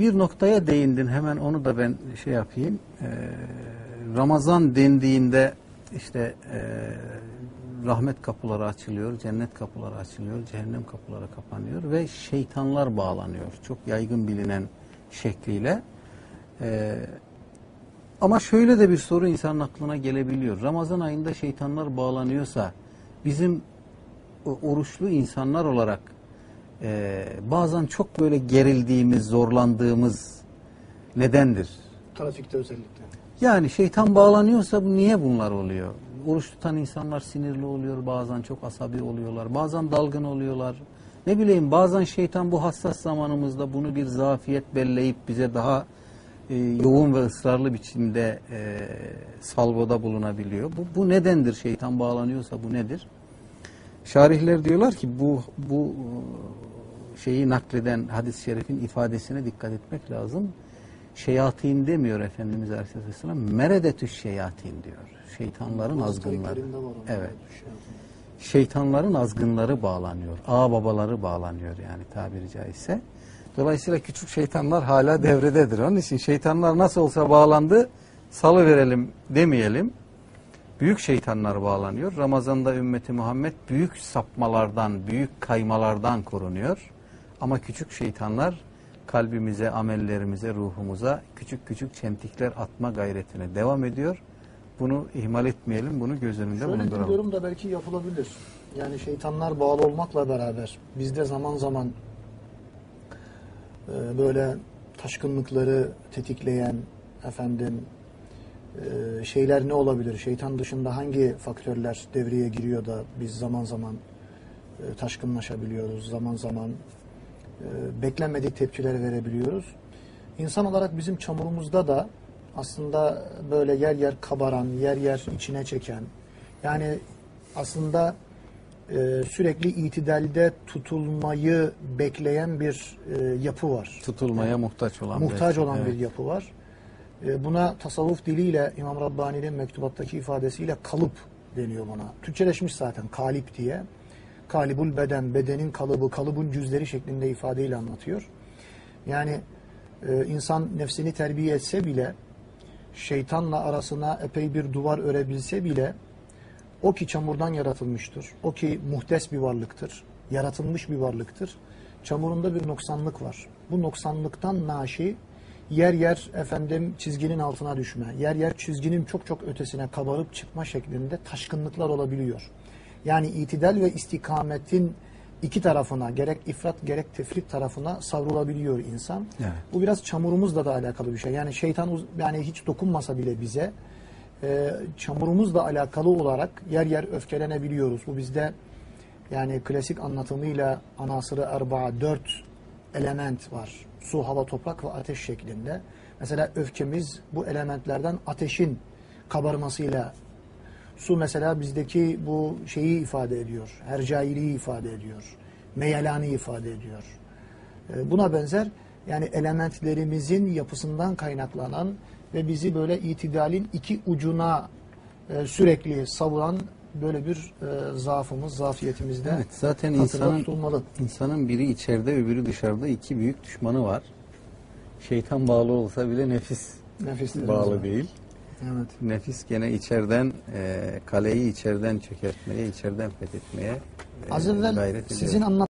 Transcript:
bir noktaya değindin hemen onu da ben şey yapayım. Ee, Ramazan dendiğinde işte e, rahmet kapıları açılıyor, cennet kapıları açılıyor, cehennem kapıları kapanıyor ve şeytanlar bağlanıyor. Çok yaygın bilinen şekliyle. Ee, ama şöyle de bir soru insanın aklına gelebiliyor. Ramazan ayında şeytanlar bağlanıyorsa bizim oruçlu insanlar olarak e, bazen çok böyle gerildiğimiz, zorlandığımız nedendir? Trafikte özellikle. Yani şeytan bağlanıyorsa niye bunlar oluyor? Oruç tutan insanlar sinirli oluyor, bazen çok asabi oluyorlar, bazen dalgın oluyorlar. Ne bileyim bazen şeytan bu hassas zamanımızda bunu bir zafiyet belleyip bize daha e, yoğun ve ısrarlı biçimde e, salvoda bulunabiliyor. Bu, bu nedendir şeytan bağlanıyorsa bu nedir? Şarihler diyorlar ki bu bu e, şeyi nakleden hadis-i şerifin ifadesine dikkat etmek lazım. Şeyatin demiyor Efendimiz Aleyhisselam. Meredetü şeyatin diyor. Şeytanların azgınları. Evet. Şey. Şeytanların azgınları bağlanıyor. Ağ babaları bağlanıyor yani tabiri caizse. Dolayısıyla küçük şeytanlar hala devrededir. Onun için şeytanlar nasıl olsa bağlandı salı verelim demeyelim. Büyük şeytanlar bağlanıyor. Ramazan'da ümmeti Muhammed büyük sapmalardan, büyük kaymalardan korunuyor. Ama küçük şeytanlar kalbimize, amellerimize, ruhumuza küçük küçük çentikler atma gayretine devam ediyor. Bunu ihmal etmeyelim, bunu göz önünde Şöyle bulunduralım. yorum da belki yapılabilir. Yani şeytanlar bağlı olmakla beraber bizde zaman zaman e, böyle taşkınlıkları tetikleyen efendim e, şeyler ne olabilir? Şeytan dışında hangi faktörler devreye giriyor da biz zaman zaman e, taşkınlaşabiliyoruz, zaman zaman e, beklenmedik tepkiler verebiliyoruz. İnsan olarak bizim çamurumuzda da aslında böyle yer yer kabaran, yer yer içine çeken, yani aslında e, sürekli itidalde tutulmayı bekleyen bir e, yapı var. Tutulmaya muhtaç olan. Muhtaç bir- olan evet. bir yapı var. E, buna tasavvuf diliyle İmam Rabbani'nin mektubattaki ifadesiyle kalıp deniyor buna. Türkçeleşmiş zaten kalip diye. Kalibul beden, bedenin kalıbı, kalıbın cüzleri şeklinde ifadeyle anlatıyor. Yani e, insan nefsini terbiye etse bile, şeytanla arasına epey bir duvar örebilse bile, o ki çamurdan yaratılmıştır, o ki muhtes bir varlıktır, yaratılmış bir varlıktır. Çamurunda bir noksanlık var. Bu noksanlıktan naşi yer yer efendim çizginin altına düşme, yer yer çizginin çok çok ötesine kabarıp çıkma şeklinde taşkınlıklar olabiliyor. Yani itidal ve istikametin iki tarafına gerek ifrat gerek tefrit tarafına savrulabiliyor insan. Evet. Bu biraz çamurumuzla da alakalı bir şey. Yani şeytan yani hiç dokunmasa bile bize e, çamurumuzla alakalı olarak yer yer öfkelenebiliyoruz. Bu bizde yani klasik anlatımıyla anasırı erbaa dört element var. Su, hava, toprak ve ateş şeklinde. Mesela öfkemiz bu elementlerden ateşin kabarmasıyla Su mesela bizdeki bu şeyi ifade ediyor. Hercailiği ifade ediyor. Meyelani ifade ediyor. E, Buna benzer yani elementlerimizin yapısından kaynaklanan ve bizi böyle itidalin iki ucuna e, sürekli savuran böyle bir e, zaafımız, zafiyetimizde Evet, zaten insanın tutulmalı. insanın biri içeride öbürü dışarıda iki büyük düşmanı var. Şeytan bağlı olsa bile nefis Nefislerimiz bağlı var. değil. Evet. Nefis gene içeriden e, kaleyi içeriden çökertmeye, içeriden fethetmeye e, Az evvel sizin anlat